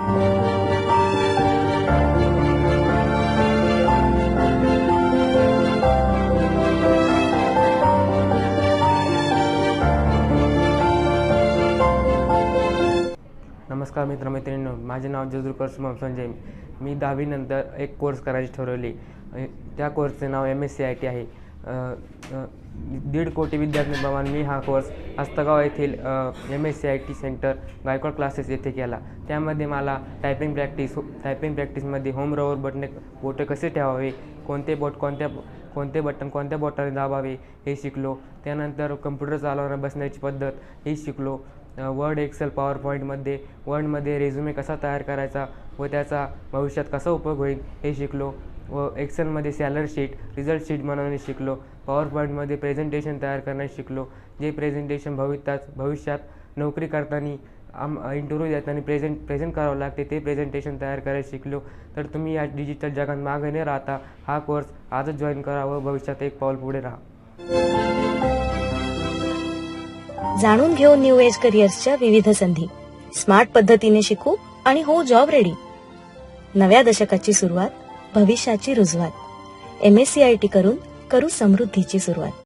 नमस्कार मित्रमैत्रिणींनो माझे नाव जजुरकर शुभम संजय. मी दहावीनंतर एक कोर्स करायची ठरवली. त्या कोर्सचे नाव M S C I T आहे. दीड कोटी विद्यार्थ्यांप्रमाणे मी हा कोर्स हस्तगाव येथील M S C I T centre Gaikwad classes येथे केला. त्यामध्ये मला टायपिंग प्रॅक्टिस टायपिंग प्रॅक्टिसमध्ये होम रोवर बटणे बोटे कसे ठेवावे कोणते बोट कोणत्या कोणते बटन कोणत्या बोटाने दाबावे हे शिकलो. त्यानंतर कम्प्युटर चालवणं बसण्याची पद्धत हे शिकलो. वर्ड एक्सेल पॉवर पॉईंटमध्ये वर्डमध्ये रेझ्युमे कसा तयार करायचा व त्याचा भविष्यात कसा उपयोग होईल हे शिकलो. व एक्सेलमध्ये सॅलरी शीट रिझल्ट शीट बनवणे शिकलो. पॉवर पॉईंटमध्ये प्रेझेंटेशन तयार करणे शिकलो. जे प्रेझेंटेशन भविष्यात भविष्यात नोकरी करताना आम इंटरव्ह्यू देताना प्रेझेंट प्रेझेंट करावं लागते ते प्रेझेंटेशन तयार करायला शिकलो. तर तुम्ही या डिजिटल जगात मागे न राहता हा कोर्स आजच जॉईन करा व भविष्यात एक पाऊल पुढे राहा. जाणून घेऊ न्यू एज करिअर्सच्या विविध संधी. स्मार्ट पद्धतीने शिकू आणि हो जॉब रेडी नव्या दशकाची सुरुवात भविष्याची रुजवात. M S C I T करून करू समृद्धीची सुरुवात.